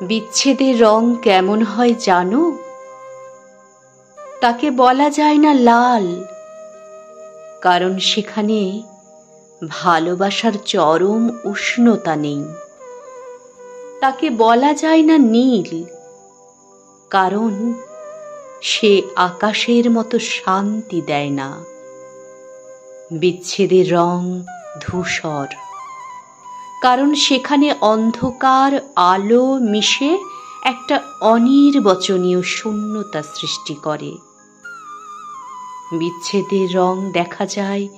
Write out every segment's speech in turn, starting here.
বিচ্ছেদের রং কেমন হয় জানো? তাকে বলা যায় না লাল, কারণ সেখানে ভালোবাসার চরম উষ্ণতা নেই। তাকে বলা যায় না নীল, কারণ সে আকাশের মতো শান্তি দেয় না। বিচ্ছেদের রং ধূসর। কারণ সেখানে অন্ধকার, আলো মিশে একটা অনির্বচনীয় শূন্যতা সৃষ্টি করে। বিচ্ছেদের রং দেখা যায়,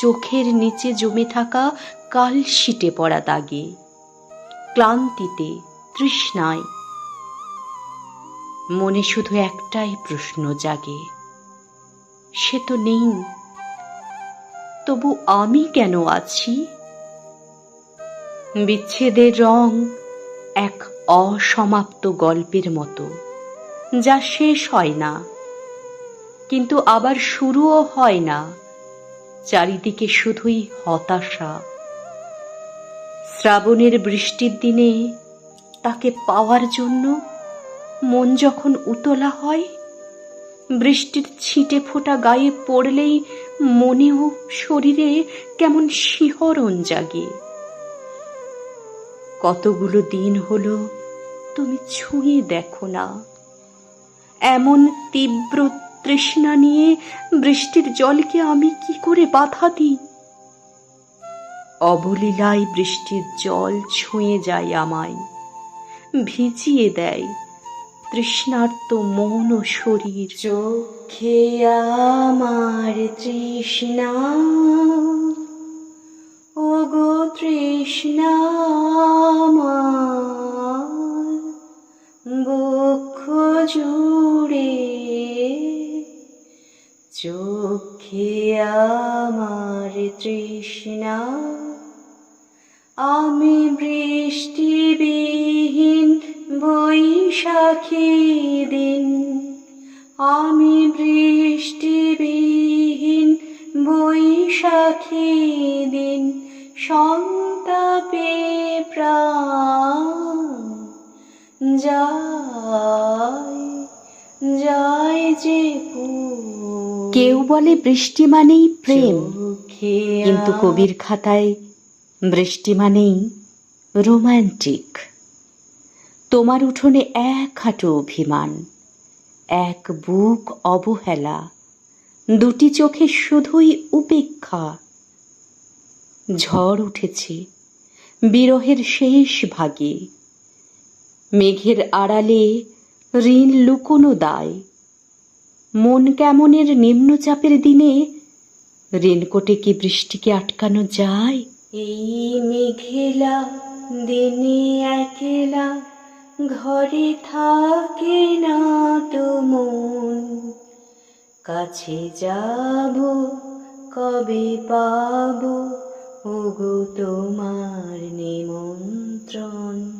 চোখের নিচে জমে থাকা কাল কালশিটে পড়া দাগে, ক্লান্তিতে, তৃষ্ণায়। মনে শুধু একটাই প্রশ্ন জাগে, সে তো নেই। তবু আমি কেন আছি? বিচ্ছেদের রং এক অসমাপ্ত গল্পের মতো, যা শেষ হয় না, কিন্তু আবার শুরুও হয় না, চারিদিকে শুধুই হতাশা। শ্রাবণের বৃষ্টির দিনে তাকে পাওয়ার জন্য মন যখন উতলা হয়, বৃষ্টির ছিটে ফোটা গায়ে পড়লেই মনেও শরীরে কেমন শিহরণ জাগে। কতগুলো দিন হলো তুমি ছুঁয়ে দেখো না। এমন তীব্র তৃষ্ণা নিয়ে বৃষ্টির জলকে আমি কি করে বাধা দিই? অবলীলায় বৃষ্টির জল ছুঁয়ে যায় আমায়, ভিজিয়ে দেয় তৃষ্ণার্ত মন ও শরীর। চোখে আমার তৃষ্ণা। ও গো তৃষ্ণা বক্ষ জুড়ে চোখে আমার তৃষ্ণা। আমি বৃষ্টিবিহীন বৈশাখী দিন। আমি বৃষ্টিবিহীন বৈশাখী সন্তাপে প্রাণ যায় যায় যে কেউ বলে বৃষ্টি মানেই প্রেম কিন্তু কবির খাতায় বৃষ্টি মানেই রোমান্টিক। তোমার উঠোনে এক হাঁটু অভিমান এক বুক অবহেলা দুটি চোখে শুধুই উপেক্ষা ঝড় উঠেছে। বিরহের শেষ ভাগে। মেঘের আড়ালে ঋণ লুকোনো দায়। মন কেমনের নিম্নচাপের দিনে রেনকোটে কি বৃষ্টিকে আটকানো যায়? এই মেঘেলা দিনে একলা ঘরে থাকে না তো মন। কাছে যাব, কবে পাব? ওগো তোমার নিমন্ত্রণ।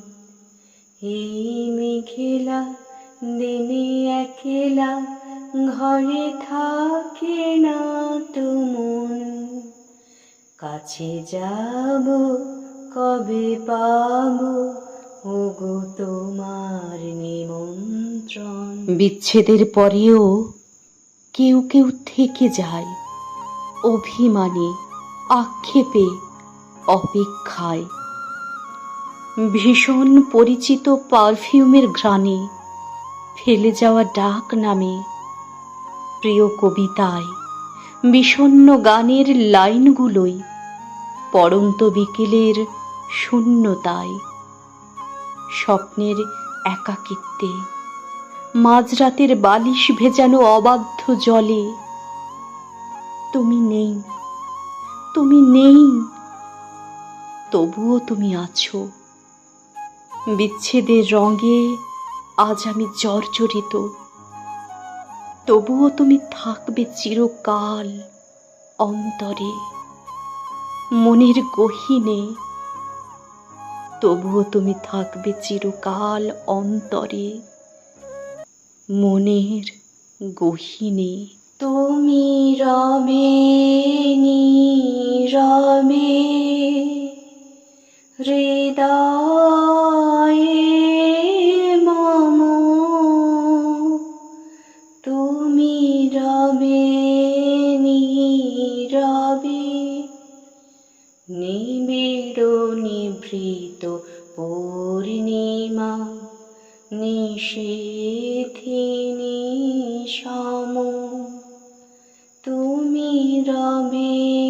এই মেঘেলা, দিনে একলা, ঘরে থাকে না তো মন কাছে যাব, কবে পাব, ওগো তোমার নিমন্ত্রণ। বিচ্ছেদের পরেও কেউ কেউ থেকে যায় অভিমানে। আক্ষেপে অপেক্ষায়। ভীষণ পরিচিত পারফিউমের ঘ্রাণে ফেলে যাওয়া ডাক নামে প্রিয় কবিতায় বিষণ্ন গানের লাইনগুলোই পড়ন্ত বিকেলের শূন্যতায়। স্বপ্নের একাকিত্বে মাঝরাতের বালিশ ভেজানো অবাধ্য জলে, তুমি নেই। তুমি নেই, তবুও তুমি আছো। বিচ্ছেদের রঙে আজ আমি জর্জরিত, তবুও তুমি থাকবে চিরকাল অন্তরে। মনের গহীনে, তবুও তুমি থাকবে চিরকাল অন্তরে। মনের গহীনে। তুমি রমে রমে হৃদয়ে মম। তুমি রবে নীরবে নিবিড় নিভৃত পূর্ণিমা নিষেধিনী সম রবে